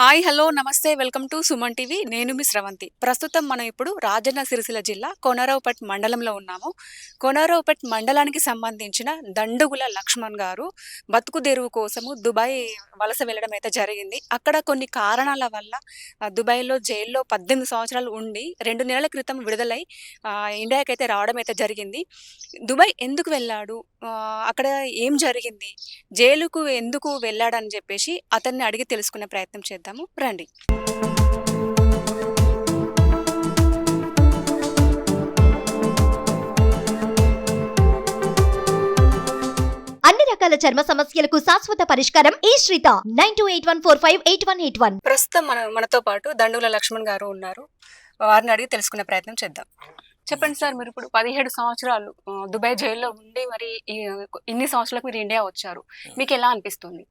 Hi hello నమస్తే welcome to Suman TV. నేను మీ స్రవంతి. ప్రస్తుతం మనం ఇప్పుడు రాజన్న సిరిసిల్ల జిల్లా కోనరావుపేట్ మండలంలో ఉన్నాము. కోనరావుపేట్ మండలానికి సంబంధించిన దండుగుల లక్ష్మణ్ గారు బతుకు తెరువు కోసము దుబాయ్ వలస వెళ్ళడం అయితే జరిగింది. అక్కడ కొన్ని కారణాల వల్ల దుబాయ్లో జైల్లో పద్దెనిమిది సంవత్సరాలు ఉండి రెండు నెలల క్రితం విడుదలై ఇండియాకి అయితే రావడం అయితే జరిగింది. దుబాయ్ ఎందుకు వెళ్ళాడు? అక్కడ ఏం జరిగింది? జైలుకు ఎందుకు వెళ్ళాడని చెప్పేసి అతన్ని అడిగి తెలుసుకునే ప్రయత్నం చేద్దాం. చేద్దాము రండి. అన్ని రకాల చర్మ సమస్యలకు శాశ్వత పరిష్కారం ఈ శ్రీత. Nine two eight one four five eight one eight one. ప్రస్తుతం మన మనతో పాటు దండుల లక్ష్మణ్ గారు ఉన్నారు. వారిని అడిగి తెలుసుకునే ప్రయత్నం చేద్దాం. చెప్పండి సార్ మీరు ఇప్పుడు పదిహేడు సంవత్సరాలు దుబాయ్ జైల్లో ఉండి మరి ఇన్ని సంవత్సరాలకు మీరు ఇండియా వచ్చారు. మీకు ఎలా అనిపిస్తుంది?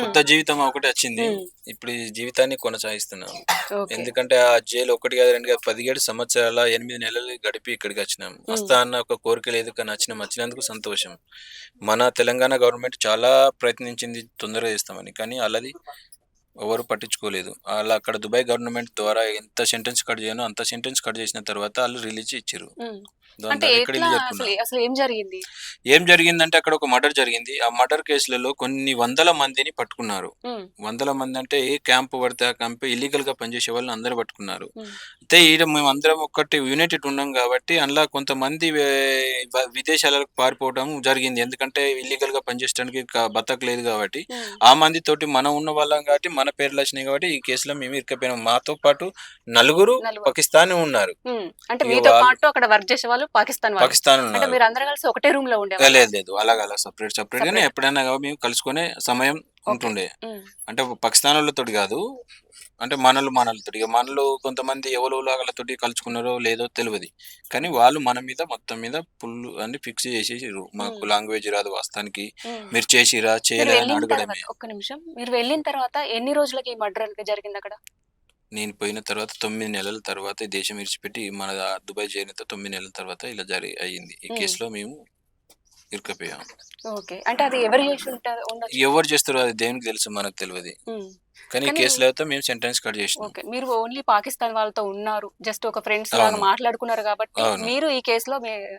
కొత్త జీవితం ఒకటి వచ్చింది. ఇప్పుడు ఈ జీవితాన్ని కొనసాగిస్తున్నాం. ఓకే. ఎందుకంటే ఆ జైలు ఒకటి కాదు రెండు కాదు పదిహేడు సంవత్సరాల ఎనిమిది నెలలు గడిపి ఇక్కడికి వచ్చినాం. వస్తా అన్న ఒక కోరిక లేదు కానీ వచ్చినాం. వచ్చినందుకు సంతోషం. మన తెలంగాణ గవర్నమెంట్ చాలా ప్రయత్నించింది తొందరగా చేస్తామని. కానీ అలాది ఎవరు పట్టించుకోలేదు. అలా అక్కడ దుబాయ్ గవర్నమెంట్ ద్వారా ఎంత సెంటెన్స్ కట్ చేయనో అంత సెంటెన్స్ కట్ చేసిన తర్వాత వాళ్ళు రిలీజ్ ఇచ్చారు. ఏం జరిగింది? ఏం జరిగిందంటే అక్కడ ఒక మర్డర్ జరిగింది. ఆ మర్డర్ కేసులలో కొన్ని వందల మందిని పట్టుకున్నారు. వందల మంది అంటే ఏ క్యాంపు పడితే ఆ క్యాంపు ఇల్లీగల్గా పనిచేసే వాళ్ళని అందరూ పట్టుకున్నారు. అయితే ఈడ మేము అందరం ఒక్కటి యునైటెడ్ ఉన్నాం కాబట్టి అందులో కొంతమంది వే- విదేశాలకు పారిపోవడం జరిగింది. ఎందుకంటే ఇల్లీగల్గా పనిచేయడానికి బతకలేదు కాబట్టి. ఉమ్, ఆ మంది తోటి మనం ఉన్న వాళ్ళం కాబట్టి మన పేర్లు వచ్చినాయి కాబట్టి ఈ కేసులో మేము ఇరుకపోయినాం. మాతో పాటు నలుగురు నలుగురు. పాకిస్తాన్ ఉన్నారు. ఉమ్. అంటే ఇక మీతో వాళ్ళు- పాటు అక్కడ వర్క్ చేసే వాళ్ళు పాకిస్తాన్ వాళ్ళు. పాకిస్తాన్ అంటే ఉన్నారు. మీరు అందరు కలిసి ఒకటే రూమ్లో లేదు లేదు. అలాగ అలా సపరేట్ సపరేట్ గానే. ఎప్పుడైనా మేము కలుసుకునే సమయం ఉంటుండే. అంటే పాకిస్తాన్ వాళ్ళతోటి కాదు. అంటే మనలు మనలతోటి ఇక మనలు కొంతమంది ఎవరు వాళ్ళతోటి కలుసుకున్నారో లేదో తెలియదు కానీ వాళ్ళు మన మీద మొత్తం మీద ఫుల్ అని ఫిక్స్ చేసేసారు మాకు. లాంగ్వేజ్ రాదు వాస్తానికి ఉమ్. మీరు చేసిరా మీరు చేయలేదని వెళ్ళిన అడగడమే. తర్వాత ఒక్క నిమిషం. మీరు వెళ్ళిన తర్వాత ఎన్ని రోజులకి ఈ మర్డర్ జరిగింది అక్కడ? నేను పోయిన తర్వాత తొమ్మిది నెలల తర్వాత ఈ దేశం విడిచిపెట్టి మన దుబాయ్ చేరిన తొమ్మిది నెలల తర్వాత ఇలా జరి అయ్యింది. ఈ. కేసులో మేము ఇరుకపోయాం ఓకే. అంటే అది ఎవరు చేసి ఉంటారు? ఉండొచ్చు. ఎవరు చేస్తారో అది దేవునికి తెలుసు మనకు తెలియదు. కానీ కేసులో అయితే మేము సెంటెన్స్ కట్ చేసినాం. ఓకే. మీరు ఓన్లీ పాకిస్తాన్ వాళ్ళతో ఉన్నారు. జస్ట్ ఒక ఫ్రెండ్స్ లాగా. మాట్లాడుకున్నారు కాబట్టి. మీరు ఈ కేసులో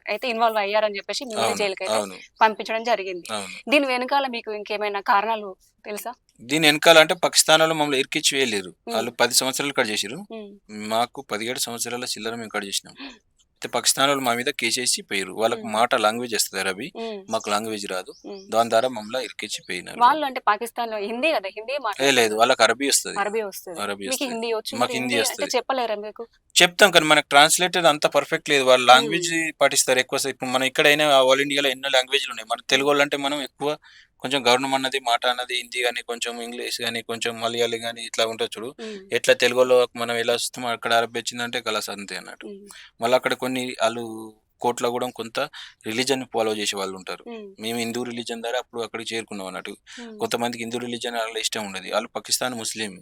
అయితే ఇన్వాల్వ్ అయ్యారని చెప్పేసి మిమ్మల్ని అవును. జైలుకి అయితే పంపించడం జరిగింది. దీని వెనకాల మీకు ఇంకేమైనా కారణాలు తెలుసా? దీని వెనకాల అంటే పాకిస్తాన్ వాళ్ళు మమ్మల్ని ఇరికిచ్చి వేయలేరు. వాళ్ళు పది సంవత్సరాలు కట్ చేసిరు మాకు పదిహేడు సంవత్సరాల చిల్లర మేము కట్ చేసినాం. అయితే పాకిస్తాన్ వాళ్ళు మా మీద కేసేసి పోయారు వాళ్ళకు. మాట లాంగ్వేజ్ వస్తుంది అరబీ. మాకు లాంగ్వేజ్ రాదు. దాని ద్వారా మమ్మల్ని ఇరికిచ్చి పోయినారు. వాళ్ళు అంటే పాకిస్తాన్లో హిందీ కదా? హిందీ ఏ. లేదు వాళ్ళకి అరబీ వస్తుంది. అరబీ వస్తుంది. అరబీ హిందీ మాకు హిందీ వస్తది. చెప్పలేరా మీకు? చెప్తాం కానీ మనకు ట్రాన్స్లేటర్ అంత పర్ఫెక్ట్ లేదు. వాళ్ళ లాంగ్వేజ్ పాటిస్తారు ఎక్కువ. ఇప్పుడు మనం ఇక్కడైనా ఆల్ ఇండియాలో ఎన్నో లాంగ్వేజ్లు ఉన్నాయి. మన తెలుగు వాళ్ళు అంటే మనం ఎక్కువ కొంచెం గవర్నమెంట్ అన్నది మాట అన్నది హిందీ కానీ కొంచెం ఇంగ్లీష్ కానీ కొంచెం మలయాళీ కానీ ఇట్లా ఉంటుంది చూడు ఎట్లా తెలుగులో మనం ఎలా వస్తామో అక్కడ అరబీ వచ్చిందంటే కలస్ అంతే అన్నట్టు. మళ్ళీ అక్కడ కొన్ని వాళ్ళు కోర్టులో కూడా కొంత రిలీజన్ ఫాలో చేసే వాళ్ళు ఉంటారు. మేము హిందూ రిలీజన్ ద్వారా అప్పుడు అక్కడికి చేరుకున్నాం అన్నట్టు. కొంతమందికి హిందూ రిలీజన్ వాళ్ళ ఇష్టం ఉండదు. వాళ్ళు పాకిస్తాన్ ముస్లిం.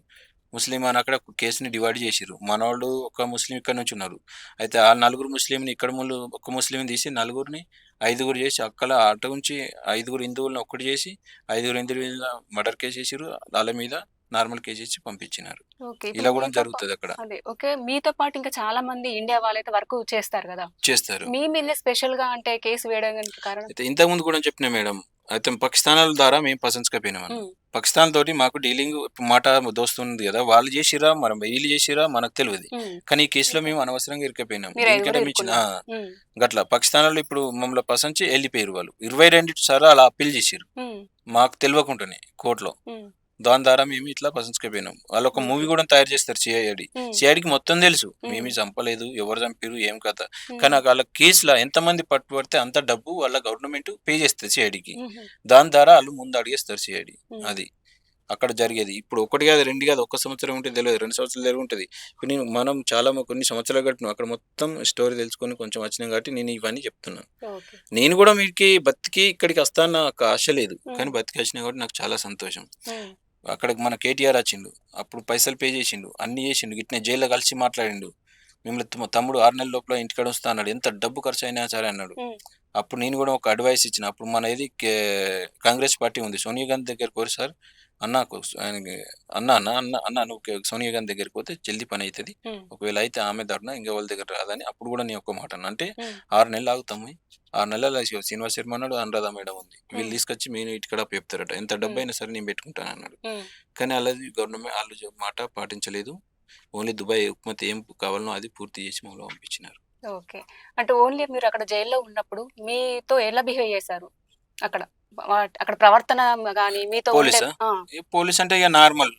ముస్లిం అని అక్కడ కేసుని డివైడ్ చేసిరు మన వాళ్ళు ఒక ముస్లిం ఇక్కడ నుంచి ఉన్నారు. అయితే ఆ నలుగురు ముస్లింని ఇక్కడ ముందు ఒక ముస్లింని తీసి నలుగురిని ఐదుగురు చేసి అక్కడ అటు నుంచి ఐదుగురు హిందువులను ఒక్కటి చేసి ఐదుగురు హిందువుల మర్డర్ కేసు వేసిరు వాళ్ళ మీద నార్మల్ కేసు ఇచ్చి పంపించినారు. ఇలా కూడా జరుగుతుంది అక్కడ. ఓకే మీతో పాటు ఇంకా చాలా మంది ఇండియా వాళ్ళైతే వర్క్ చేస్తారు కదా? చేస్తారు. మీ మీద స్పెషల్గా అంటే కేసు వేయడానికి కారణం? అయితే ఇంతకుముందు కూడా చెప్పిన మేడం అయితే పాకిస్తాన్ ద్వారా మేము పసంద్గా పోయినాం ఉమ్, పాకిస్తాన్ తోటి మాకు డీలింగ్ మాట దోస్తు ఉంది కదా వాళ్ళు చేసిరా మనం వీళ్ళు చేసిరా మనకు తెలియదు. కానీ ఈ కేసులో మేము అనవసరంగా ఇరికపోయినాం. ఎందుకంటే మించిన గట్ల పాకిస్తాన్ వాళ్ళు ఇప్పుడు మమ్మల్ని పసంచి వెళ్ళిపోయారు వాళ్ళు. ఇరవై రెండు సార్లు అలా అప్పీల్ చేసారు మాకు తెలియకుండానే కోర్టులో. దాని ద్వారా మేము ఇట్లా పసంచుకపోయినాం వాళ్ళు ఒక మూవీ కూడా తయారు చేస్తారు సిఐడి సిఐడికి మొత్తం తెలుసు. Hmm. మేమీ చంపలేదు ఎవరు చంపారు ఏం కథ? ఉమ్, కానీ వాళ్ళ కేసులో ఎంతమంది పట్టుబడితే అంత డబ్బు వాళ్ళ గవర్నమెంట్ పే చేస్తుంది సిఐడికి దాని ద్వారా వాళ్ళు ముందు అడిగేస్తారు సిఐడి అది. అక్కడ జరిగేది. ఇప్పుడు ఒకటి కాదు రెండు కాదు ఒక్క సంవత్సరం ఉంటే తెలియదు. రెండు సంవత్సరాలు తెలివి ఉంటుంది. ఇప్పుడు నేను మనం చాలా కొన్ని సంవత్సరాలు కట్టినాం అక్కడ మొత్తం స్టోరీ తెలుసుకొని కొంచెం వచ్చినాం కాబట్టి నేను ఇవన్నీ చెప్తున్నాను. నేను కూడా మీకు బతికి ఇక్కడికి వస్తాను నాకు ఆశ లేదు. Hmm. కానీ బతికి వచ్చినా కాబట్టి నాకు చాలా సంతోషం. ఉమ్, అక్కడ మన కేటీఆర్ వచ్చిండు అప్పుడు పైసలు పే చేసిండు అన్ని చేసిండు ఇట్నే జైల్లో కలిసి మాట్లాడిండు. మిమ్మల్ని తమ తమ్ముడు ఆరు నెలల లోపల ఇంటికాడ వస్తా అన్నాడు. ఎంత డబ్బు ఖర్చు అయినా సరే అన్నాడు. అప్పుడు నేను కూడా ఒక అడ్వైస్ ఇచ్చిన. అప్పుడు మన ఏది కే- కాంగ్రెస్ పార్టీ ఉంది. సోనియా గాంధీ దగ్గర కోరి సార్ అన్న కొ- ఆయనకి అన్న అన్న అన్న అన్న నువ్వు కే- సోనియా గాంధీ దగ్గరికి పోతే జల్దీ పని అవుతుంది ఉమ్, ఒకవేళ అయితే ఆమె ధరణ ఇంకా వాళ్ళ దగ్గర రాదని అప్పుడు కూడా నీ ఒక్క మాట అన్న. అంటే ఉమ్, ఆరు నెలలు ఆగుతాము. ఆరు నెలలు శ్రీనివాస్ శర్మ అన్నాడు అనురాధ మేడం ఉంది. వీళ్ళు ఉమ్. తీసుకొచ్చి మీరు ఇక్కడ చెప్తారట ఎంత డబ్బు ఉమ్. అయినా సరే నేను పెట్టుకుంటాను అన్నాడు. ఉమ్, కానీ అలాది గవర్నమెంట్ వాళ్ళు చె- మాట పాటించలేదు. ఓన్లీ దుబాయ్ ఉక్మత్ ఏం కావాలనో అది పూర్తి చేసి మమ్మల్ని పంపించినారు. ఓకే. అంటే ఓన్లీ మీరు అక్కడ జైల్లో ఉన్నప్పుడు మీతో ఎలా బిహేవ్ చేశారు అక్కడ? అక్కడ ప్రవర్తన కానీ మీతో పోలీసా? అంటే ఇక నార్మల్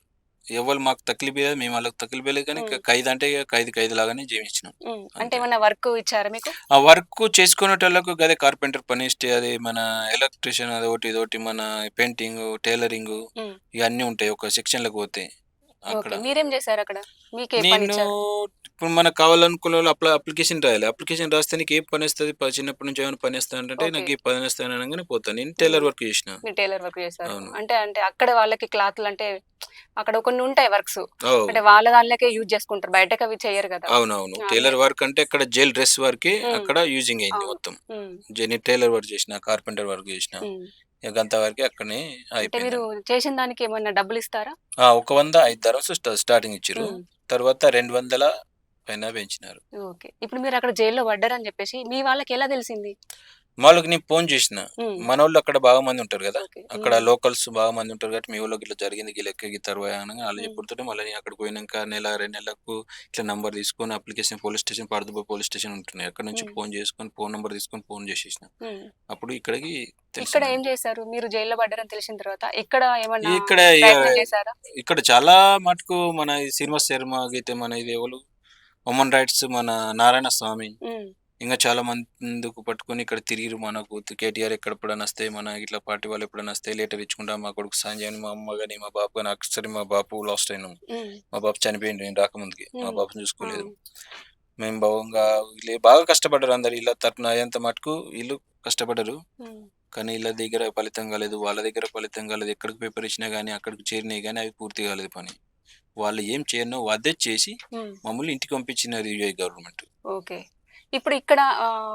ఎవరు మాకు తక్లీఫ్ లేదు మేము వాళ్ళకి తక్లీఫ్ లేదు కానీ. ఖైదు అంటే ఇక ఖైదు ఖైదు లాగానే జీవించినాం అంటే. ఏమైనా వర్క్ ఇచ్చారా మీకు ఆ వర్క్ చేసుకునేటోళ్ళకు గదే కార్పెంటర్ పని స్టే అది మన ఎలక్ట్రీషియన్ అది ఒకటి ఇది ఒకటి మన పెయింటింగ్ టైలరింగ్. ఇవన్నీ ఉంటాయి ఒక సెక్షన్లకు పోతే అక్కడ. ఓకే. మీరేం చేశారు అక్కడ? మీకు ఏ పని నేను ఇచ్చారు. ఇప్పుడు మనకు కావాలనుకున్న వాళ్ళు అప్లై అప్లికేషన్ రాయాలి. అప్లికేషన్ రాస్తే నీకు ఏ పని వస్తుంది? చిన్నప్పటి నుంచి ఏమైనా పని వస్తుంది అంటే నాకు. ఈ పని వస్తాను అనగానే పోతాను నేను టైలర్ వర్క్ చేసిన. మీరు టైలర్ వర్క్ చేశారు. అవును. అంటే అంటే అక్కడ వాళ్ళకి క్లాత్లు అంటే అక్కడ కొన్ని ఉంటాయి వర్క్స్. ఓ, అంటే వాళ్ళ దానిలోకే యూజ్ చేసుకుంటారు. బయటకు అవి చేయరు కదా. అవునవును. టైలర్ వర్క్ అంటే అక్కడ జైల్ డ్రెస్ వర్క్. అక్కడ యూజింగ్ అయింది అవును. మొత్తం. ఉమ్, నేను టైలర్ వర్క్ చేసిన కార్పెంటర్ వర్క్ చేసిన. ఉమ్. ఇక అంత వరకు అక్కడనే అంటే అయిపోయింది మీరు చేసిన దానికి ఏమన్నా డబ్బులు ఇస్తారా? ఆ, ఒక వంద ఐదు ధరలు స్టార్టింగ్ ఇచ్చారు ఉమ్, తర్వాత రెండు వందల పైన పెంచినారు. ఓకే. ఇప్పుడు మీరు అక్కడ జైల్లో పడ్డారని చెప్పేసి మీ వాళ్ళకి ఎలా తెలిసింది? వాళ్ళకి నేను ఫోన్ చేసిన. మన వాళ్ళు అక్కడ బాగా మంది ఉంటారు కదా. అక్కడ లోకల్స్ బాగా మంది ఉంటారు కాబట్టి మీ ఊళ్ళో ఇట్లా జరిగింది గిట్ల ఎక్క గిత్తారు అనగా వాళ్ళు ఉమ్. చెప్పుడుతుంటే మళ్ళీ నేను అక్కడికి పోయినాక నెల రెండు నెలలకు ఇట్లా నంబర్ తీసుకొని అప్లికేషన్ పోలీస్ స్టేషన్ పర్దుబాయ్ పోలీస్ స్టేషన్ ఉంటున్నాయి. అక్కడ నుంచి. ఫోన్ చేసుకొని ఫోన్ నెంబర్ తీసుకొని ఫోన్ చేసేసిన. అప్పుడు ఇక్కడికి ఇక్కడ ఏం చేశారు? మీరు జైల్లో పడ్డారని తెలిసిన తర్వాత ఇక్కడ ఏమన్నా ఇక్కడ ఇక్కడ చాలా మటుకు మన శ్రీనివాస్ శర్మ గీతే మన ఇది ఎవరు? ఉమెన్ రైట్స్ మన నారాయణ స్వామి. ఇంకా చాలా మందికి పట్టుకొని ఇక్కడ తిరిగిరు మనకు. కేటీఆర్ ఎక్కడ ఎప్పుడైనా వస్తే మన ఇట్లా పార్టీ వాళ్ళు ఎప్పుడైనా వస్తే లేటర్ ఇచ్చుకుంటా మా కొడుకు సంజయ్ మా అమ్మ కానీ మా బాబు కానీ అక్షరి మా బాపు లాస్ట్ అయినాం. మా బాబు చనిపోయింది నేను రాకముందుకి. మా. బాబుని చూసుకోలేదు. మేము బాగా వీళ్ళు బాగా కష్టపడ్డారు అందరు ఇలా తరపున. అయ్యేంత మటుకు వీళ్ళు కష్టపడ్డారు. కానీ వీళ్ళ దగ్గర ఫలితం కాలేదు. వాళ్ళ దగ్గర ఫలితం కాలేదు. ఎక్కడికి పేపర్ ఇచ్చినా కానీ అక్కడికి చేరినాయి కానీ అవి పూర్తి కాలేదు పని. వాళ్ళు ఏం చేయనో అదే చేసి. మమ్మల్ని ఇంటికి పంపించినారు యూఏ గవర్నమెంట్. ఓకే. ఇప్పుడు ఇక్కడ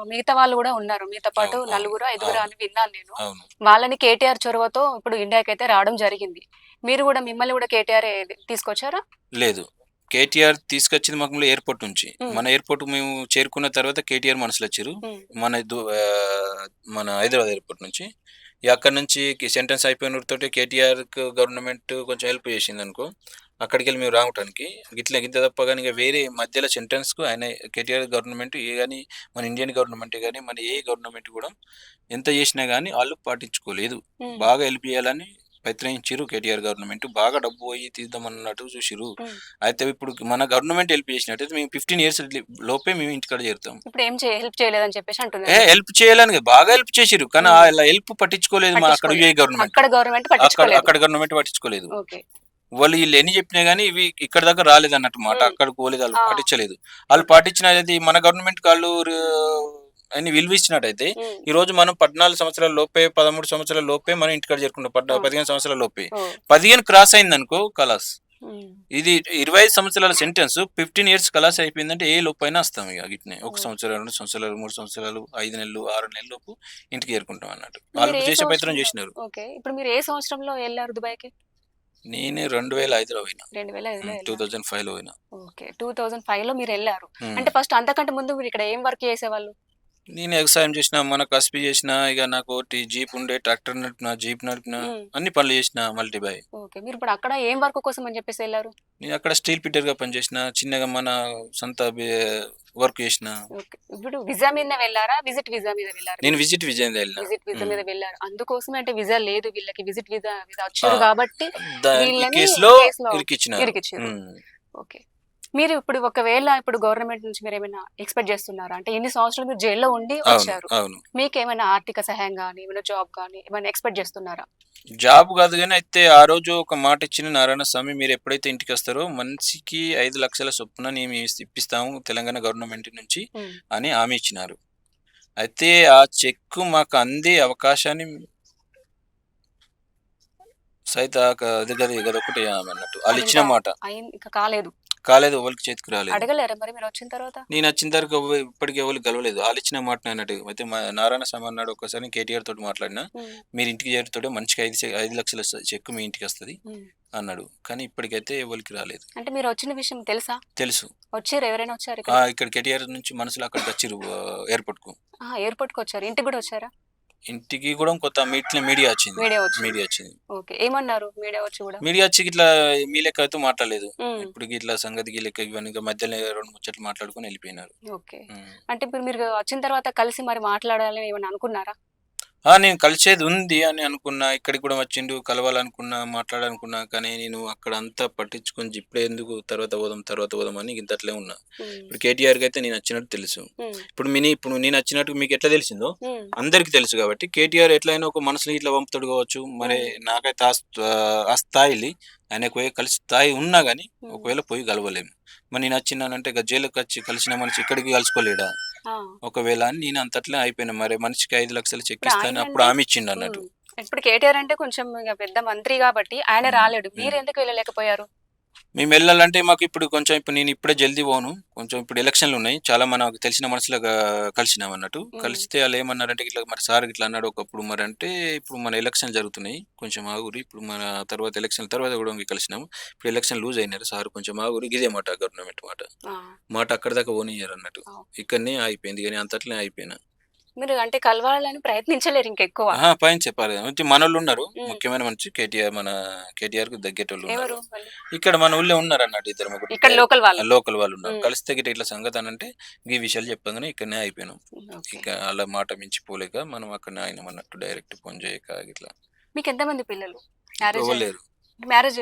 మిగతా వాళ్ళు కూడా ఉన్నారు. మీతో పాటు నలుగురు ఐదుగురు. అని విన్నాను నేను. వాళ్ళని కేటీఆర్ చొరవతో ఇప్పుడు ఇండియాకి అయితే రావడం జరిగింది. మీరు కూడా మిమ్మల్ని కూడా కేటీఆర్ తీసుకొచ్చారా? లేదు. కేటీఆర్ తీసుకొచ్చింది మాకు ఎయిర్పోర్ట్ నుంచి. మన ఎయిర్పోర్ట్ మేము చేరుకున్న తర్వాత కేటీఆర్ మనసులు వచ్చారు. మన మన హైదరాబాద్ ఎయిర్పోర్ట్ నుంచి. అక్కడ నుంచి సెంటెన్స్ అయిపోయిన తోటి కేటీఆర్ గవర్నమెంట్ కొంచెం హెల్ప్ చేసింది అనుకో. అక్కడికి వెళ్ళి మేము రావటానికి. గిట్ల గింత తప్ప కానీ ఇక వేరే మధ్యలో సెంటెన్స్కు ఆయన కేటీఆర్ గవర్నమెంట్ ఏ కానీ మన ఇండియన్ గవర్నమెంట్ కానీ మన ఏ గవర్నమెంట్ కూడా ఎంత చేసినా కానీ వాళ్ళు పాటించుకోలేదు. బాగా హెల్ప్ చేయాలని ప్రయత్నించారు కేటీఆర్ గవర్నమెంట్. బాగా డబ్బు పోయి తీద్దామన్నట్టు చూసిరు. అయితే ఇప్పుడు మన గవర్నమెంట్ హెల్ప్ చేసినట్టయితే మేము ఫిఫ్టీన్ ఇయర్స్ లోపే మేము ఇంటికాడ చేరుతాం. ఇప్పుడు ఏం హెల్ప్ చేయలేదని చెప్పేసి అంటున్నారు. హెల్ప్ చేయాలని బాగా హెల్ప్ చేసిరు కానీ. అలా హెల్ప్ పట్టించుకోలేదు మా అక్కడ. గవర్నమెంట్. అక్కడ గవర్నమెంట్ అక్కడ పట్టించుకోలేదు. అక్కడ వాళ్ళు వీళ్ళు ఎన్ని చెప్పినా గానీ ఇవి ఇక్కడ దాకా రాలేదు అన్నట్టు మాట. ఉమ్. అక్కడికి పోలేదు వాళ్ళు. పాటించలేదు. వాళ్ళు పాటించినది మన గవర్నమెంట్ వాళ్ళు అని విలువ ఇచ్చినట్టయితే ఉమ్, ఈ రోజు మనం పద్నాలుగు సంవత్సరాల లోపే పదమూడు సంవత్సరాల లోపే మనం ఇంటికాడ చేరుకుంటాం. పదిహేను సంవత్సరాల లోపే. పదిహేను క్రాస్ అయింది అనుకో కలాస్ ఇది ఇరవై ఐదు సంవత్సరాల సెంటెన్స్ ఫిఫ్టీన్ ఇయర్స్ కలాస్ అయిపోయిందంటే ఏ లోపు అయినా వస్తాం ఇక గిట్నే. ఒక ఓ. సంవత్సరం రెండు సంవత్సరాలు మూడు సంవత్సరాలు ఐదు నెలలు ఆరు నెలల లోపు ఇంటికి చేరుకుంటాం అన్నట్టు. వాళ్ళు చేసే ప్రయత్నం సంవత్సరంలో- చేసినారు. ఓకే. ఇప్పుడు మీరు ఏ సంవత్సరంలో వెళ్ళారు దుబాయ్కి? నేనే రెండు వేల ఐదులో పోయినా. రెండు వేల ఐదులో టూ థౌజండ్ ఫైవ్లో పోయినా. ఓకే టూ థౌజండ్ ఫైవ్లో మీరు వెళ్ళారు. అంటే ఫస్ట్ అంతకంటే ముందు మీరు ఇక్కడ ఏం వర్క్ చేసేవాళ్ళు? నేను వ్యవసాయం చేసిన మన కసిపి చేసిన ఇక నాకు ఒకటి జీప్ ఉండే ట్రాక్టర్ నడిపిన జీప్ నడిపిన ఉమ్, అన్ని పనులు చేసిన మల్టీబాయ్ ఓకే. మీరు ఇప్పుడు అక్కడ ఏం వర్క్ కోసం అని చెప్పేసి వెళ్ళారు? నేను అక్కడ స్టీల్ పిటర్గా పనిచేసిన చిన్నగా మన సొంత వర్క్ చేసిన. ఓకే. ఇప్పుడు విజా మీద వెళ్ళారా? విజిట్ విజా మీద వెళ్ళారు? నేను విజిట్ విజయ్ వెళ్ళిన. Visit visa um. మీద వెళ్ళారు. అందుకోసమే అంటే విజా లేదు వీళ్ళకి. విజిట్ విజా విజా వచ్చారు ఆ. కాబట్టి దాని వీళ్ళని కేసులో కేసులో ఇరికిచ్చిన ఇరికిచ్చారు ఓకే. మీరు ఇప్పుడు ఒకవేళ ఇప్పుడు గవర్నమెంట్ నుంచి మీరు ఏమైనా ఎక్స్పెక్ట్ చేస్తున్నారా? అంటే ఎన్ని సంవత్సరాలు మీరు జైల్లో ఉండి వచ్చారు? మీకు ఏమైనా ఆర్థిక సహాయం కానీ ఏమైనా జాబ్ కానీ ఏమైనా ఎక్స్పెక్ట్ చేస్తున్నారా? జాబ్ కాదు కానీ అయితే ఆ రోజు ఒక మాట ఇచ్చిన నారాయణ స్వామి మీరు ఎప్పుడైతే ఇంటికి వస్తారో మనిషికి ఐదు లక్షల చొప్పున మేము ఇప్పిస్తాము తెలంగాణ గవర్నమెంట్ నుంచి అని హామీ ఇచ్చినారు. అయితే ఆ చెక్ మాకు అందే అవకాశాన్ని సైత గది గదొకటి అన్నట్టు. వాళ్ళు ఇచ్చిన మాట. కాలేదు. కాలేదు ఎవరికి చేతికి రాలేదు. అడగలేరా మరి మీరు వచ్చిన తర్వాత? నేను వచ్చిన తర్వాత ఎవ్వ- ఇప్పటికి ఎవరికి గెలవలేదు. వాళ్ళు ఇచ్చిన మాట అన్నట్టు. అయితే మా నారాయణ స్వామి అన్నాడు ఒకసారి కేటీఆర్ తోటి మాట్లాడినా ఉమ్, మీరు ఇంటికి చేరుతుంటే మనిషికి ఐదు చె- ఐదు లక్షల స- చెక్కు మీ ఇంటికి వస్తుంది ఉమ్. అన్నాడు. కానీ ఇప్పటికైతే ఎవరికి రాలేదు. అంటే మీరు వచ్చిన విషయం తెలుసా? తెలుసు. వచ్చారు ఎవరైనా వచ్చారు ఆ, ఇక్కడ? ఇక్కడ కేటీఆర్ నుంచి మనసులో అక్కడికి వచ్చిరు ఎయిర్పోర్ట్కు ఎయిర్పోర్ట్కి వచ్చారు. ఇంటికి కూడా వచ్చారా? ఇంటికి కూడా కొత్త మీట్లో మీడియా వచ్చింది. మీడియా వచ్చింది. మీడియా వచ్చింది. ఓకే. ఏమన్నారు మీడియా వచ్చి కూడా? మీడియా వచ్చి ఇట్లా మీ లెక్క అయితే మాట్లాడలేదు. ఇప్పుడు ఇట్లా సంగతికి లెక్క ఇవన్నీ మధ్యలో రెండు ముచ్చట్లు మాట్లాడుకొని వెళ్ళిపోయినారు. ఓకే. అంటే ఇప్పుడు మీరు వచ్చిన తర్వాత కలిసి మరి మాట్లాడాలని ఏమైనా అనుకున్నారా? ఆ నేను కలిసేది ఉంది అని అనుకున్నా ఇక్కడికి కూడా వచ్చిండు కలవాలనుకున్నా మాట్లాడాలనుకున్నా కానీ నేను అక్కడ అంతా పట్టించుకొని ఇప్పుడే ఎందుకు తర్వాత పోదాం తర్వాత పోదాం అని ఇంతట్లే ఉన్నా. ఉమ్, ఇప్పుడు కేటీఆర్కి అయితే నేను వచ్చినట్టు తెలుసు. ఇప్పుడు మినీ ఇప్పుడు నేను వచ్చినట్టు మీకు ఎట్లా తెలిసిందో అందరికి తెలుసు కాబట్టి కేటీఆర్ ఎట్లయినా ఒక మనసుని ఇట్లా పంపుతాడు కావచ్చు. మరి నాకైతే ఆ స్థా- ఆ స్థాయిలి ఆయనకు పోయి కలిసి స్థాయి ఉన్నా గానీ. ఒకవేళ పోయి కలవలేము మరి నేను వచ్చినానంటే జైలుకి వచ్చి కలిసిన మనిషి ఇక్కడికి కలుసుకోలేడా? ఒకవేళ అని నేను అంతట్లే అయిపోయినా. మరి మనిషికి ఐదు లక్షలు చెక్ ఇస్తాను అప్పుడు ఆమె ఇచ్చిండు అన్నట్టు. ఇప్పుడు కేటీఆర్ అంటే కొంచెం పెద్ద మంత్రి కాబట్టి ఆయన రాలేడు. మీరు ఎందుకు వెళ్ళలేకపోయారు? మేము వెళ్ళాలంటే మాకు ఇప్పుడు కొంచెం ఇప్పుడు నేను ఇప్పుడే జల్దీ పోను. కొంచెం ఇప్పుడు ఎలక్షన్లు ఉన్నాయి. చాలా మనకు తెలిసిన మనసులో కలిసినాం అన్నట్టు. కలిస్తే వాళ్ళు ఏమన్నారంటే ఇట్లా మరి సార్ ఇట్లా అన్నాడు ఒకప్పుడు మరి అంటే ఇప్పుడు మన ఎలక్షన్ జరుగుతున్నాయి. కొంచెం ఆగురి. ఇప్పుడు మన తర్వాత ఎలక్షన్ తర్వాత కూడా కలిసినాము. ఇప్పుడు ఎలక్షన్ లూజ్ అయినారు సార్. కొంచెం ఆగురి. ఇదే మాట గవర్నమెంట్ మాట. మాట అక్కడ దాకా పోనీయారు అన్నట్టు. ఇక్కడనే అయిపోయింది కానీ అంతట్లే అయిపోయినా మీరు అంటే కలవాలని ప్రయత్నించలేరు ఇంకెక్కువ. పైన చెప్పాలి. మన వాళ్ళు ఉన్నారు. ముఖ్యమైన మనిషి కేటీఆర్ మన కేటీఆర్కు దగ్గేటోళ్ళు? ఇక్కడ మన ఊళ్ళో ఉన్నారు అన్నట్టు ఇద్దరు ముగ్గురు. ఇక్కడ లోకల్ వాళ్ళు. లోకల్ వాళ్ళు ఉన్నారు. ఉమ్. కలిస్తే గిట్ట ఇట్లా సంగతి అని అంటే ఈ విషయాలు చెప్పగానే ఇక్కడనే అయిపోయినాం. ఇక అలా మాట మించిపోలేక మనం అక్కడనే ఆయన అన్నట్టు డైరెక్ట్ ఫోన్ చేయక ఇట్లా మీకు ఎంతమంది పిల్లలు? ఇవ్వలేరు మ్యారేజ్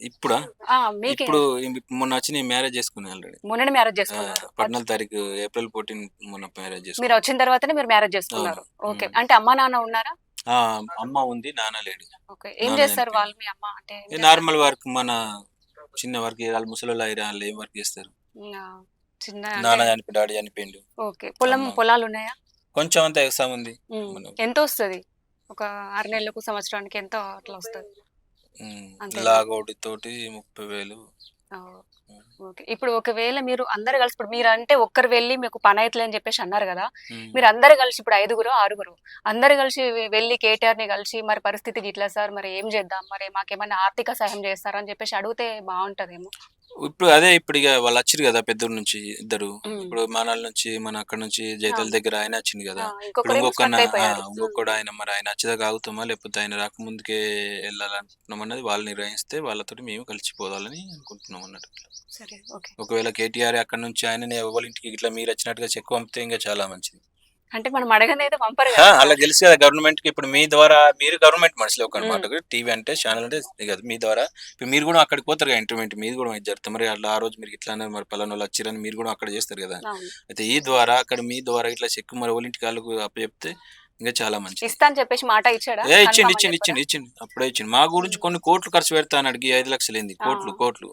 ఇప్పుడా? ఆ, మీకు. ఇప్పుడు మొన్న వచ్చి నేను మ్యారేజ్ చేసుకున్నాను ఆల్రెడీ. మొన్న మ్యారేజ్ చేసుకున్నారు. పద్నాలుగు తారీఖు ఏప్రిల్ ఫోర్టీన్ మొన్న మ్యారేజ్ మీరు చేసుకున్నాను వచ్చిన తర్వాతనే మీరు మ్యారేజ్ చేసుకున్నారు. ఓకే. అంటే అమ్మా నాన్న ఉన్నారా? ఆ, అమ్మ ఉంది నాన్న లేడు. ఓకే. ఏం చేస్తారు. వాళ్ళు మీ అమ్మ? అంటే? నార్మల్ వర్క్ మన చిన్న వర్క్ వాళ్ళు ముసలి వాళ్ళు ఏం వర్క్ చేస్తారు? చిన్న నాన్న చనిపోయి డాడీ చనిపోయిండు ఓకే. పొలం. పొలాలు ఉన్నాయా? కొంచెం అంత ఎగ్జామ్ ఉంది. ఎంత వస్తుంది? ఒక ఆరు నెలలకు సంవత్సరానికి ఎంత అట్లా వస్తుంది? లాగౌట్ తోటి ముప్పై వేలు. ఓకే. ఇప్పుడు ఒకవేళ మీరు అందరు కలిసి ఇప్పుడు మీరు అంటే ఒక్కరు వెళ్ళి మీకు పని అవుతుంది అని చెప్పేసి అన్నారు కదా. మీరు అందరు కలిసి ఇప్పుడు ఐదుగురు ఆరుగురు అందరు కలిసి వెళ్ళి కేటీఆర్ని కలిసి మరి పరిస్థితి ఇట్లా సార్ మరి ఏం చేద్దాం? మరి మాకేమైనా ఆర్థిక సహాయం చేస్తారా అని చెప్పేసి అడిగితే బాగుంటదేమో. ఇప్పుడు అదే ఇప్పుడు ఇక వాళ్ళు వచ్చారు కదా పెద్దూరు నుంచి ఇద్దరు. ఉమ్. ఇప్పుడు మన నుంచి మన అక్కడ నుంచి జైతాల. దగ్గర ఆయన వచ్చింది కదా. ఇప్పుడు ఇంకొకరు ఇంకొక స్టక్ అయిపోయారు. ఇంకొకడు ఆయన మరి ఆయన వచ్చేదాకా ఆగుతామా లేకపోతే ఆయన రాకముందుకే వెళ్ళాలనుకుంటున్నాం అన్నది వాళ్ళు నిర్ణయిస్తే వాళ్ళతో మేము కలిసిపోవాలని అనుకుంటున్నాం అన్నట్టు. సరే ఓకే. ఒకవేళ కేటీఆర్ అక్కడ నుంచి ఆయననే ఎవరి ఇంటికి ఇట్లా మీరు వచ్చినట్టుగా చెక్ పంపితే ఇంకా చాలా మంచిది. అంటే మనం పంపరు అలా తెలుసు కదా గవర్నమెంట్కి. ఇప్పుడు మీ ద్వారా మీరు గవర్నమెంట్ మనుషులు ఒక అనమాట టీవీ అంటే ఛానల్ అంటే కదా. మీ ద్వారా. ఇప్పుడు మీరు కూడా అక్కడికి పోతారు కదా ఇంటర్వ్యూ మీరు కూడా ఇది జరుగుతుంది. మరి అట్లా ఆ రోజు మీరు ఇట్లా అన్నారు మరి పలానా వాళ్ళు వచ్చిరని మీరు కూడా అక్కడ చేస్తారు కదా. అయితే ఈ ద్వారా అక్కడ మీ ద్వారా ఇట్లా చెక్ మరి వాళ్ళ ఇంటికి వాళ్ళకు అప్పచెప్తే ఇంకా చాలా మంచిది. ఇస్తా అని చెప్పేసి మాట ఇచ్చాడా? ఇచ్చిండు అని ఇచ్చిండు ఇచ్చిండు అప్పుడే ఇచ్చిండు. మా గురించి కొన్ని కోట్లు ఖర్చు పెడతా అన్నాడు ఈ ఐదు లక్షలు ఏంది? కోట్లు. కోట్లు.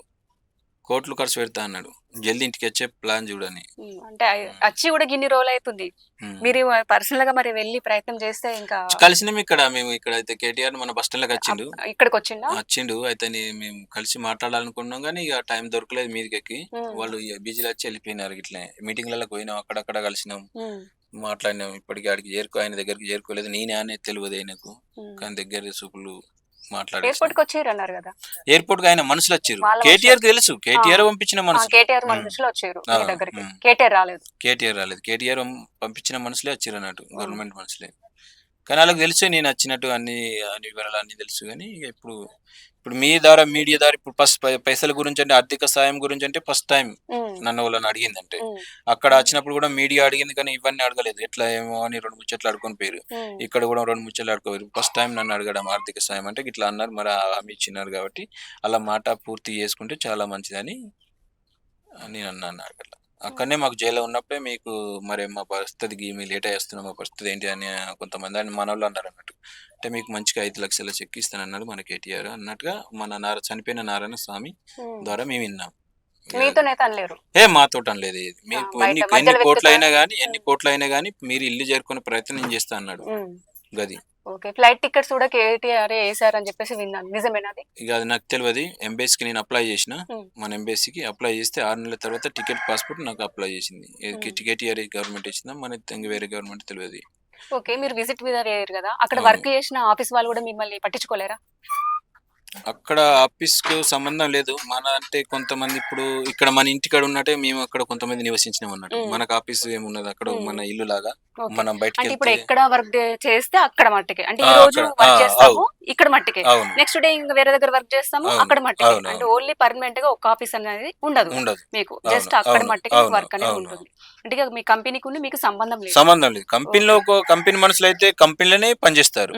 కోట్లు ఖర్చు పెడతా అన్నాడు. జల్దీ ఇంటికి వచ్చే ప్లాన్ చూడని. అంటే వచ్చి కూడా గిన్ని రోజులు అవుతుంది. మీరు పర్సనల్గా మరి వెళ్ళి ప్రయత్నం చేస్తే ఇంకా కలిసినాం ఇక్కడ. మేము ఇక్కడ అయితే కేటీఆర్ మన బస్ స్టాండ్ వచ్చిండు. ఇక్కడికి వచ్చిందా వచ్చిండు. అయితే మేము కలిసి మాట్లాడాలనుకున్నాం కానీ ఇక టైం దొరకలేదు మీదకి వాళ్ళు బీజీలో వచ్చి వెళ్ళిపోయినారు. ఇట్లా మీటింగ్లలో పోయినాం. అక్కడక్కడ కలిసినాం. మాట్లాడినాం. ఇప్పటికి ఆడికి చేరుకో ఆయన దగ్గరికి చేరుకోలేదు. నేనే అనేది తెలియదు ఆయనకు. కానీ దగ్గర చూపులు మాట్లాడే ఎయిర్పోర్ట్కి వచ్చారు అన్నారు కదా. ఎయిర్పోర్ట్కి ఆయన మనుషులు వచ్చారు. కేటీఆర్ తెలుసు. కేటీఆర్ పంపించిన మనుషులు. కేటీఆర్. మనుషులు వచ్చారు మీ దగ్గరికి. కేటీఆర్ రాలేదు. కేటీఆర్ రాలేదు. కేటీఆర్ పంపించిన మనుషులే వచ్చారు అన్నట్టు. గవర్నమెంట్ మనుషులే. కానీ వాళ్ళకి తెలుసు నేను వచ్చినట్టు అన్ని అన్ని వివరాలు అన్ని తెలుసు కానీ ఇప్పుడు ఇప్పుడు మీ ద్వారా మీడియా ద్వారా ఇప్పుడు ఫస్ట్ పైసల గురించి అంటే ఆర్థిక సాయం గురించి అంటే ఫస్ట్ టైం నన్ను వాళ్ళని అడిగిందంటే. అక్కడ వచ్చినప్పుడు కూడా మీడియా అడిగింది కానీ ఇవన్నీ అడగలేదు. ఎట్లా ఏమో అని రెండు ముచ్చట్లు అడుకొని పోయారు. ఇక్కడ కూడా రెండు ముచ్చట్లు అడుకోరు ఫస్ట్ టైం నన్ను అడగడం ఆర్థిక సాయం అంటే ఇట్లా అన్నారు. మరి ఆ హామీ ఇచ్చినారు కాబట్టి అలా మాట పూర్తి చేసుకుంటే చాలా మంచిదని నేను అన్నాను అక్కడ అక్కడనే మాకు జైల్లో ఉన్నప్పుడే మీకు మరి మా పరిస్థితికి మీ లేట్ చేస్తున్నాం మా పరిస్థితి ఏంటి అని కొంతమంది అని మన వాళ్ళు అన్నారు అన్నట్టు. అంటే మీకు మంచిగా ఐదు లక్షల చెక్ ఇస్తానన్నాడు మన కేటీఆర్ అన్నట్టుగా మన నార చనిపోయిన నారాయణ స్వామి. ద్వారా మేము విన్నాం. ఏ. మీరు ఆ, బయట ఎన్ని ఎన్ని కోట్లు అయినా కానీ ఎన్ని కోట్లు అయినా కానీ మీరు ఇల్లు చేరుకునే ప్రయత్నం చేస్తా అన్నాడు గది. ఓకే. ఫ్లైట్ టికెట్స్ కూడా కేటీఆర్ వేసారని చెప్పేసి విన్నాను. నిజమేనా ఇక అది నాకు తెలియదు ఎంబీఎస్కి నేను అప్లై చేసిన. మన ఎంబీఎస్కి అప్లై చేస్తే ఆరు నెలల తర్వాత టికెట్ పాస్పోర్ట్ నాకు అప్లై చేసింది. టికెట్ గవర్నమెంట్ ఇచ్చిందా మన వేరే గవర్నమెంట్ తెలియదు ఓకే. మీరు విజిట్ మీద అయ్యారు కదా. అక్కడ. వర్క్ చేసిన ఆఫీస్ వాళ్ళు కూడా మిమ్మల్ని పట్టించుకోలేరా? అక్కడ ఆఫీస్కు సంబంధం లేదు. మన అంటే కొంతమంది ఇప్పుడు ఇక్కడ మన ఇంటికాడ ఉన్నట్టే మేము అక్కడ కొంతమంది నివసించినాం అన్నట్టు. మనకు ఆఫీస్ ఏమున్నది? అక్కడ. మన ఇల్లు లాగా. మనం బయటకి అంటే ఇప్పుడు ఎక్కడ వర్క్ చేస్తే అక్కడ మట్టికే. అంటే ఈ రోజు. వర్క్ చేస్తాము ఇక్కడ మట్టికే. నెక్స్ట్ డే ఇంకా వేరే దగ్గర వర్క్ చేస్తాము అక్కడ మట్టికే. అంటే. ఓన్లీ పర్మనెంట్గా ఒక ఆఫీస్ అనేది ఉండదు ఉండదు. మీకు. జస్ట్ అక్కడ మట్టికే వర్క్ అనేది. ఉంటుంది. అంటే మీ కంపెనీకి మీకు సంబంధం లేదు. సంబంధం లేదు. కంపెనీలో కంపెనీ మనుషులు అయితే కంపెనీలోనే పనిచేస్తారు.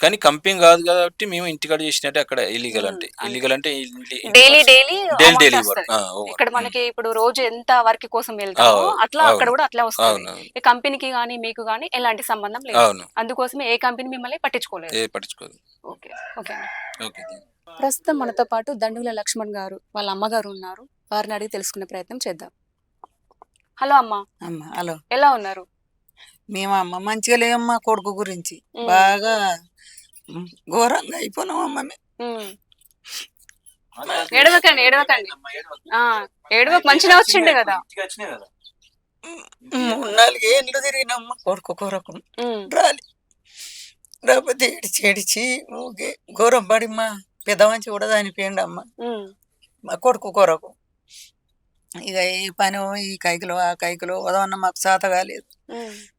కానీ కంపెనీ కాదు కాబట్టి మేము ఇంటికాడ చేసినట్టే అక్కడ ఇల్లీగల్. అంటే. ఇల్లీగల్ అంటే డైలీ డైలీ డైలీ డైలీ ఇక్కడ మనకి ఇప్పుడు రోజు ఎంత వర్క్ కోసం వెళ్తామో అట్లా అక్కడ. కూడా అట్లా వస్తుంది. ఈ కంపెనీకి గానీ మీకు గానీ ఎలాంటి సంబంధం లేదు. అవును. అందుకోసమే ఏ కంపెనీ మిమ్మల్ని పట్టించుకోలేదు. ఏ పట్టించుకోదు. ఓకే ఓకే ఓకే ప్రస్తుతం మనతో పాటు దండుగుల లక్ష్మణ్ గారు వాళ్ళ అమ్మగారు ఉన్నారు. వారిని అడిగి తెలుసుకునే ప్రయత్నం చేద్దాం. హలో అమ్మా. అమ్మ హలో. ఎలా ఉన్నారు? మేము అమ్మ మంచిగా లేవమ్మా కొడుకు గురించి. బాగా ఘోరంగా అయిపోయినాం అమ్మ మేము. ఉమ్. ఏడవకండి, ఏడవకండి. ఏడువకు. మంచిగా వచ్చిండే కదా. మూడు నాలుగు ఏళ్ళు తిరిగినమ్మ కొడుకు కొరకు. రాలి. రాకపోతే ఏడిచి ఏడిచి ఊగే ఘోరం పడి మా పెద్ద మంచి కూడా చనిపోయిండు అమ్మ. ఉమ్, మా కొడుకు కొరకు. ఇక ఈ పని ఈ కైకిలో ఆ కైకిలో ఉదవన్న మాకు చేత కాలేదు.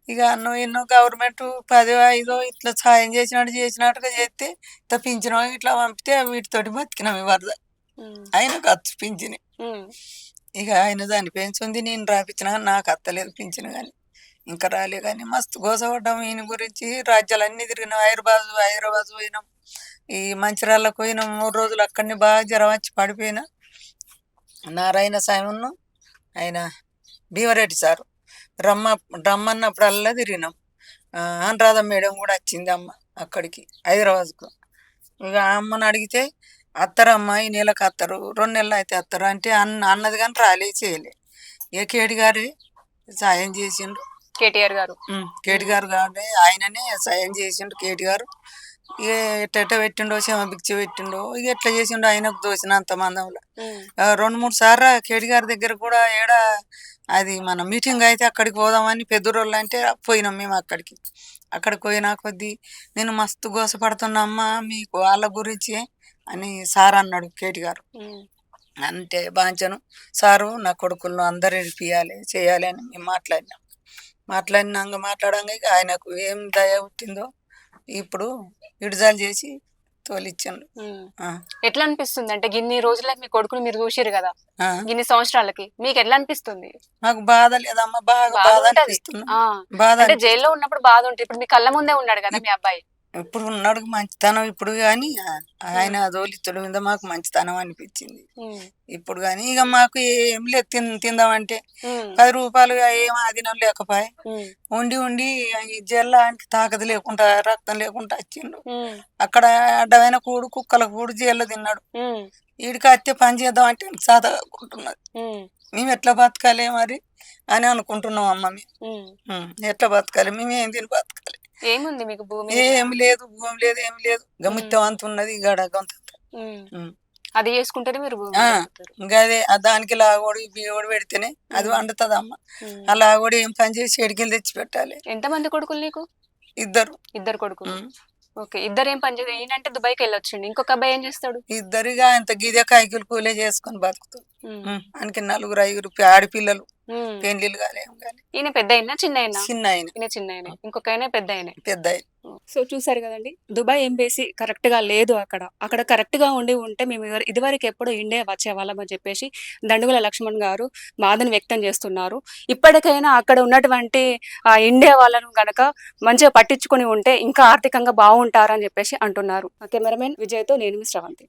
ఇక అన్నో ఎన్నో గవర్నమెంట్ పదో ఐదో ఇట్లా సాయం చేసినట్టు చేసినట్టుగా చేస్తే తప్పించినాం ఇట్లా పంపితే వీటితోటి బతికినాం ఈ వరద. ఆయన ఖర్చు పింఛని. ఇక ఆయన దాన్ని పెంచుంది నేను రాపించిన కానీ నాకు అత్తలేదు పింఛను కానీ. ఇంకా రాలే కానీ మస్తు గోసపడ్డాం ఈయన గురించి. రాజ్యాలన్నీ తిరిగినాం హైదరాబాద్ హైదరాబాద్ పోయినాం. ఈ మంచిర్యాలకు పోయినాం మూడు రోజులు అక్కడిని బాగా జ్వరం వచ్చి పడిపోయినా. నారాయణ స్వామిను ఆయన భీమరెడ్డి సారు. రమ్మ రమ్మన్నప్పుడల్లా తిరిగినాం. అనురాధ మేడం కూడా వచ్చింది అమ్మ అక్కడికి హైదరాబాద్కు. ఇక ఆ అమ్మని అడిగితే అత్తరమ్మ ఈ నెలకు అత్తరు రెండు నెలలు అయితే అత్తరు అంటే అన్న అన్నది కానీ రాలే చేయలే. ఏ కేడి గారే సాయం చేసిండు కేటీఆర్ గారు. కేటి గారు కాబట్టి ఆయననే సాయం చేసిండు కేటి గారు. ఇక ఎట్ట ఎట్ట పెట్టిండో బిక్చి పెట్టిండో ఇక ఎట్లా చేసిండో ఆయనకు దోసినంత మందంలో. ఉమ్, ఆ, రెండు మూడు సార్లు కేటి గారి దగ్గర కూడా ఏడ అది మన మీటింగ్ అయితే అక్కడికి పోదామని పెద్దరోళ్ళు అంటే పోయినాం మేము అక్కడికి. అక్కడికి పోయినా కొద్దీ నేను మస్తు గోసపడుతున్నా అమ్మా మీకు వాళ్ళ గురించి అని సార్ అన్నాడు కేటి గారు. అంటే బాంచను సారు నా కొడుకులను అందరు ఇడిపియాలి చేయాలి అని మేము మాట్లాడినాం. మాట్లాడినాక మాట్లాడంగా ఇక ఆయనకు ఏం దయ పుట్టిందో ఇప్పుడు విడుదల చేసి తోలిచ్చిండు ఎట్లా అనిపిస్తుంది? అంటే గిన్ని రోజులకి మీ కొడుకుని మీరు చూసిరు కదా. గిన్ని సంవత్సరాలకి మీకు ఎట్లా అనిపిస్తుంది? మాకు బాధ లేదమ్మా బాగా బాధ బాధ. అనిపిస్తుంది. అంటే. జైల్లో ఉన్నప్పుడు బాధ ఉంటుంది. ఇప్పుడు మీ కళ్ళ ముందే ఉన్నాడు కదా మీ అబ్బాయి? ఇప్పుడు ఉన్నాడు మంచితనం ఇప్పుడు కానీ ఆయన దోలితుడు మీద మాకు మంచితనం అనిపించింది. ఇప్పుడు కానీ ఇక మాకు ఏం లేదు తిన్ తిందామంటే పది రూపాయలు ఏం ఆదినం లేకపోయే. ఉండి ఉండి జల్లానికి తాకత లేకుండా రక్తం లేకుండా వచ్చిండు. అక్కడ అడ్డమైన కూడు కుక్కల కూడు జైల్లో తిన్నాడు. వీడికి అత్తే పని చేద్దాం అంటే సాధ అనుకుంటున్నది ఉమ్, మేము ఎట్లా బతకాలి మరి అని అనుకుంటున్నాం అమ్మ మేము. ఎట్లా బతకాలి? మేము ఏం తిని బతకాలి? ఏముంది మీకు భూమి ఏం లేదు భూమి లేదు ఏం లేదు. గమిత్తం అంత ఉన్నది గడ గంత. అది చేసుకుంటేనే మీరు. ఇంకా అదే దానికి లాగోడి బియ్యోడు పెడితేనే అది వండుతుంది అమ్మ. ఆ లాగోడి ఏం పని చేసి ఎడికెళ్ళి తెచ్చి పెట్టాలి. ఎంతమంది కొడుకులు నీకు? ఇద్దరు. ఇద్దరు కొడుకులు. ఓకే ఇద్దరు ఏం పని చేస్తారు? ఈయనంటే దుబాయ్కి వెళ్ళొచ్చిండు. ఇంకొక అబ్బాయి ఏం చేస్తాడు? ఇద్దరిగా ఇంత గిదే కాయకులు కూలే చేసుకొని. ఉం. ఆయనకి నలుగురు ఐదుగురు ఆడపిల్లలు. పెళ్ళిళ్ళు కానీ ఈయన పెద్ద అయినా చిన్న అయినా చిన్న ఆయన ఈయన చిన్న ఇంకొక ఆయన పెద్ద పెద్ద ఆయన సో చూసారు కదండి దుబాయ్ ఎంబేసీ కరెక్ట్గా లేదు అక్కడ. అక్కడ కరెక్ట్గా ఉండి ఉంటే మేము ఇదివర- ఇదివరకు ఎప్పుడు ఇండియా వచ్చేవాళ్ళం అని చెప్పేసి దండుగుల లక్ష్మణ్ గారు బాధను వ్యక్తం చేస్తున్నారు. ఇప్పటికైనా అక్కడ ఉన్నటువంటి ఆ ఇండియా వాళ్ళను గనక మంచిగా పట్టించుకొని ఉంటే ఇంకా ఆర్థికంగా బాగుంటారని చెప్పేసి అంటున్నారు. కెమెరామెన్ విజయ్తో నేను మీ శ్రవంతి.